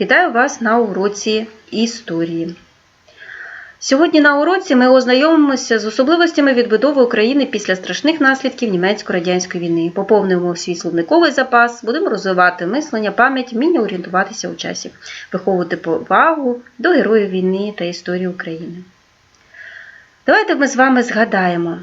Вітаю вас на уроці історії. Сьогодні на уроці ми ознайомимося з особливостями відбудови України після страшних наслідків німецько-радянської війни. Поповнимо свій словниковий запас, будемо розвивати мислення, пам'ять, вміння орієнтуватися у часі, виховувати повагу до героїв війни та історії України. Давайте ми з вами згадаємо,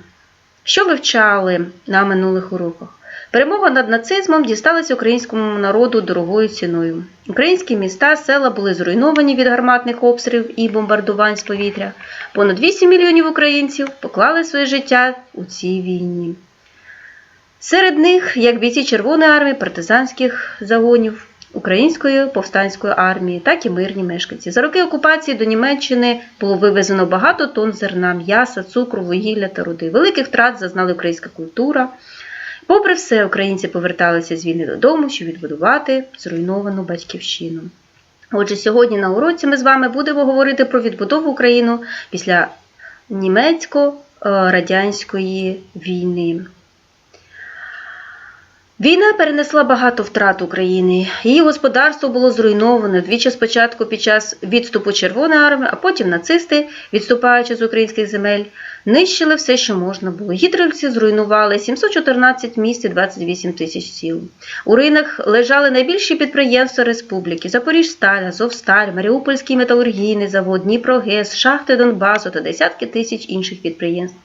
що вивчали на минулих уроках. Перемога над нацизмом дісталася українському народу дорогою ціною. Українські міста, села були зруйновані від гарматних обстрілів і бомбардувань з повітря. Понад 8 мільйонів українців поклали своє життя у цій війні. Серед них як бійці Червоної армії, партизанських загонів, Української повстанської армії, так і мирні мешканці. За роки окупації до Німеччини було вивезено багато тонн зерна, м'яса, цукру, вугілля та руди. Великих втрат зазнала українська культура. Попри все, українці поверталися з війни додому, щоб відбудувати зруйновану батьківщину. Отже, сьогодні на уроці ми з вами будемо говорити про відбудову України після німецько-радянської війни. Війна перенесла багато втрат України. Її господарство було зруйноване двічі спочатку під час відступу Червоної армії, а потім нацисти, відступаючи з українських земель, нищили все, що можна було. Гітлерівці зруйнували 714 міст і 28 тисяч сіл. У руїнах лежали найбільші підприємства республіки: Запоріжсталь, Азовсталь, Маріупольський металургійний завод, Дніпрогес, шахти Донбасу та десятки тисяч інших підприємств.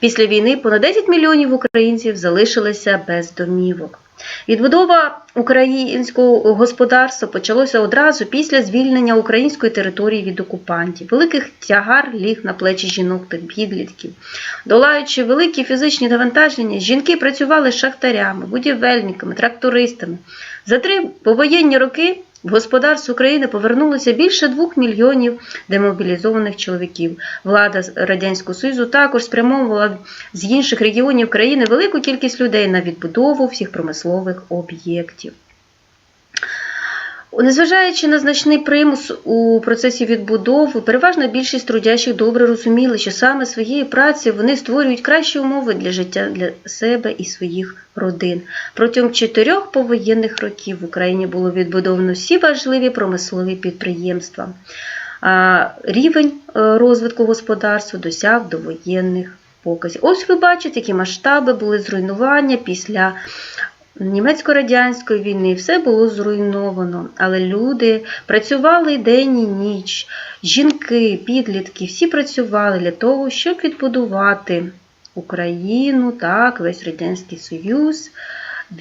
Після війни понад 10 мільйонів українців залишилися без домівок. Відбудова українського господарства почалося одразу після звільнення української території від окупантів. Великих тягар ліг на плечі жінок та підлітків. Долаючи великі фізичні навантаження, жінки працювали шахтарями, будівельниками, трактористами. За три повоєнні роки в господарство України повернулося більше двох мільйонів демобілізованих чоловіків. Влада Радянського Союзу також спрямовувала з інших регіонів країни велику кількість людей на відбудову всіх промислових об'єктів. Незважаючи на значний примус у процесі відбудови, переважна більшість трудящих добре розуміли, що саме своєю працею вони створюють кращі умови для життя для себе і своїх родин. Протягом чотирьох повоєнних років в Україні було відбудовано всі важливі промислові підприємства. А Рівень е, розвитку господарства досяг довоєнних показів. Ось ви бачите, які масштаби були зруйнування після німецько-радянської війни все було зруйновано, але люди працювали день і ніч, жінки, підлітки, всі працювали для того, щоб відбудувати Україну, так, весь Радянський Союз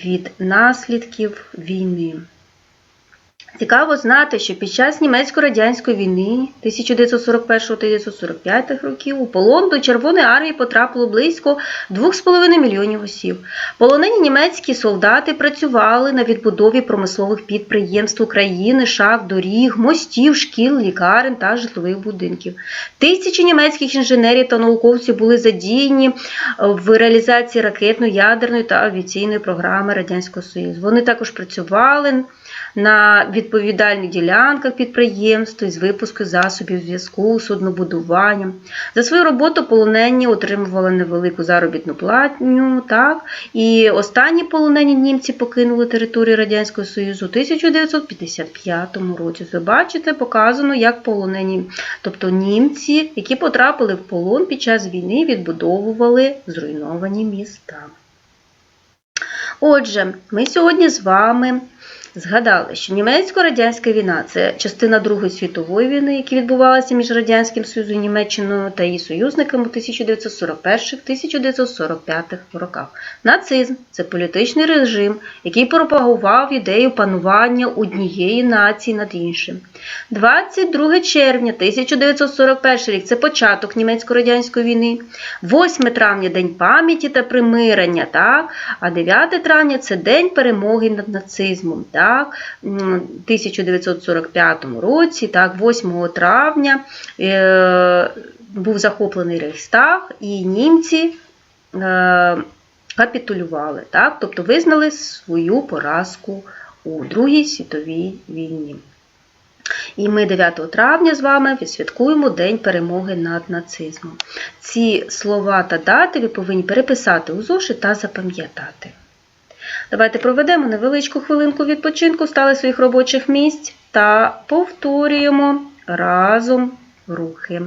від наслідків війни. Цікаво знати, що під час німецько-радянської війни 1941-1945 років у полон до Червоної армії потрапило близько 2,5 мільйонів осіб. Полонені німецькі солдати працювали на відбудові промислових підприємств України, шахт, доріг, мостів, шкіл, лікарень та житлових будинків. Тисячі німецьких інженерів та науковців були задіяні в реалізації ракетної, ядерної та авіаційної програми Радянського Союзу. Вони також працювали на відповідальних ділянках підприємств із випуску засобів зв'язку, суднобудуванням. За свою роботу полонені отримували невелику заробітну платню. Так? І останні полонені німці покинули територію Радянського Союзу у 1955 році. Ви бачите, показано, як полонені, тобто німці, які потрапили в полон під час війни, відбудовували зруйновані міста. Отже, ми сьогодні з вами згадали, що німецько-радянська війна це частина Другої світової війни, яка відбувалася між Радянським Союзом, Німеччиною та її союзниками у 1941-1945 роках. Нацизм це політичний режим, який пропагував ідею панування однієї нації над іншим. 22 червня 1941 рік це початок німецько-радянської війни, 8 травня День пам'яті та примирення, так? а 9 травня це День перемоги над нацизмом. Так? В 1945 році, так, 8 травня е, був захоплений Рейхстаг, і німці е, капітулювали, так? тобто визнали свою поразку у Другій світовій війні. І ми 9 травня з вами відсвяткуємо День перемоги над нацизмом. Ці слова та дати ви повинні переписати у зошит та запам'ятати. Давайте проведемо невеличку хвилинку відпочинку, стали своїх робочих місць та повторюємо разом рухи.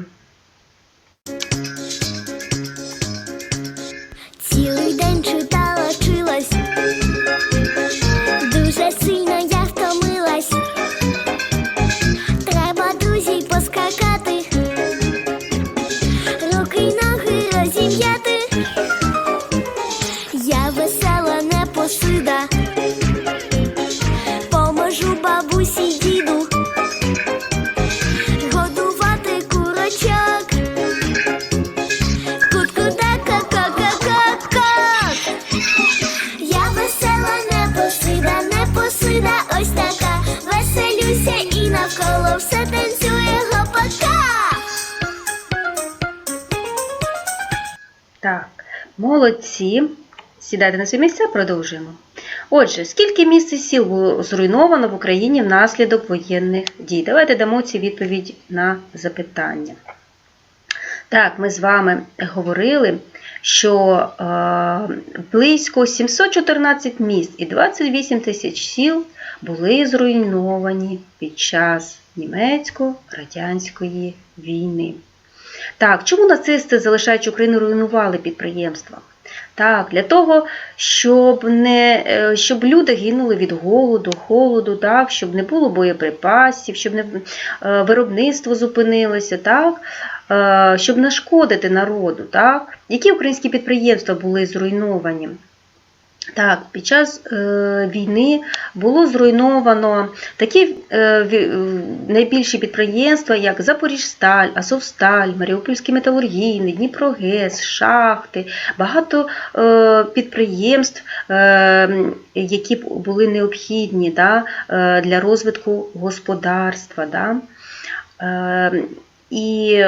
Бабусі діду, годувати курочок. Ку-ку-ка-ка-ка-ка-ка. Я весела, непосида, непосида, ось така. Веселюся і навколо все танцює гопака. Так, молодці. Сідайте на свої місця, продовжуємо. Отже, скільки місць і сіл було зруйновано в Україні внаслідок воєнних дій? Давайте дамо ці відповідь на запитання. Так, ми з вами говорили, що е, близько 714 міст і 28 тисяч сіл були зруйновані під час німецько-радянської війни. Так, чому нацисти, залишаючи Україну, руйнували підприємства? Так, для того, щоб, не, е, щоб люди гинули від голоду, холоду, так, щоб не було боєприпасів, щоб не, е, виробництво зупинилося, так, е, щоб нашкодити народу. Так. Які українські підприємства були зруйновані? Так, під час е, війни було зруйновано такі е, е, найбільші підприємства, як Запоріжсталь, Азовсталь, Маріупольський металургійний, Дніпрогес, шахти, багато е, підприємств, е, які були необхідні да, е, для розвитку господарства. Да. Е, і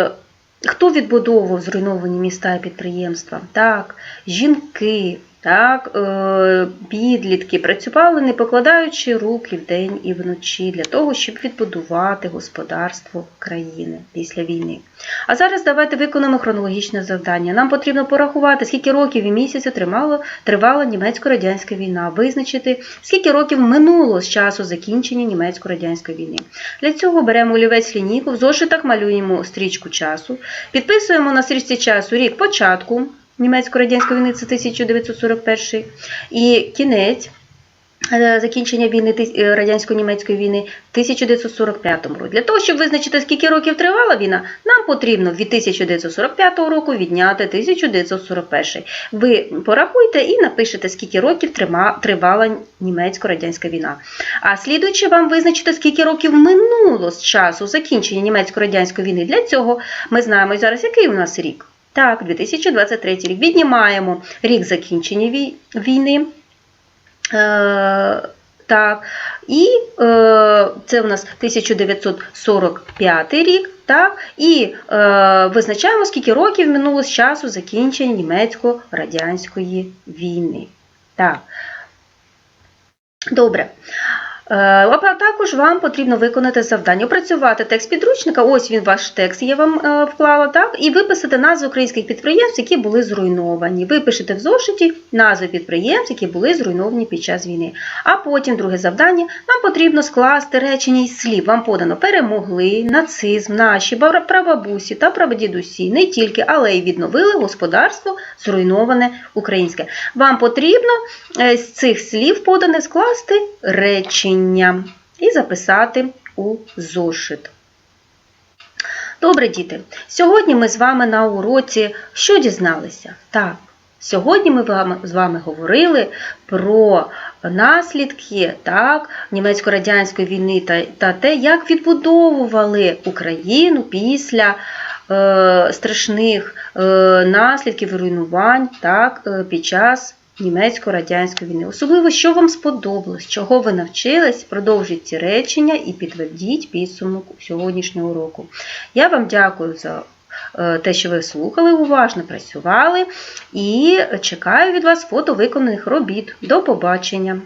хто відбудовував зруйновані міста і підприємства? Так, жінки, так, е, підлітки працювали, не покладаючи руки вдень і вночі для того, щоб відбудувати господарство країни після війни. А зараз давайте виконаємо хронологічне завдання. Нам потрібно порахувати, скільки років і місяців тримало, тривала німецько-радянська війна, визначити, скільки років минуло з часу закінчення німецько-радянської війни. Для цього беремо олівець лінійку, в зошитах малюємо стрічку часу, підписуємо на стрічці часу рік початку німецько-радянської війни, це 1941, і кінець. е, Закінчення війни е, радянсько-німецької війни в 1945 році. Для того, щоб визначити, скільки років тривала війна, нам потрібно від 1945 року відняти 1941. Ви порахуйте і напишете, скільки років тривала німецько-радянська війна. А слідуючи вам визначити, скільки років минуло з часу закінчення німецько-радянської війни. Для цього ми знаємо зараз, який у нас рік. Так, 2023 рік. Віднімаємо рік закінчення війни. Е, так, і е, це у нас 1945 рік. Так, і е, визначаємо, скільки років минуло з часу закінчення німецько-радянської війни. Так. Добре. Е, А також вам потрібно виконати завдання, опрацювати текст підручника, ось він ваш текст, я вам е, вклала, так, і виписати назви українських підприємств, які були зруйновані. Випишете в зошиті назви підприємств, які були зруйновані під час війни. А потім, друге завдання, вам потрібно скласти речення із слів. Вам подано перемогли, нацизм, наші прабабусі та прабдідусі не тільки, але й відновили господарство зруйноване українське. Вам потрібно е, з цих слів поданих скласти речення і записати у зошит. Добре, діти. Сьогодні ми з вами на уроці що дізналися? Так, сьогодні ми з вами говорили про наслідки так, німецько-радянської війни та, та те, як відбудовували Україну після е, страшних е, наслідків руйнувань так, е, під час німецько-радянської війни. Особливо, що вам сподобалось, чого ви навчились, продовжіть ці речення і підтвердіть підсумок сьогоднішнього уроку. Я вам дякую за е, те, що ви слухали, уважно працювали, і чекаю від вас фото виконаних робіт. До побачення!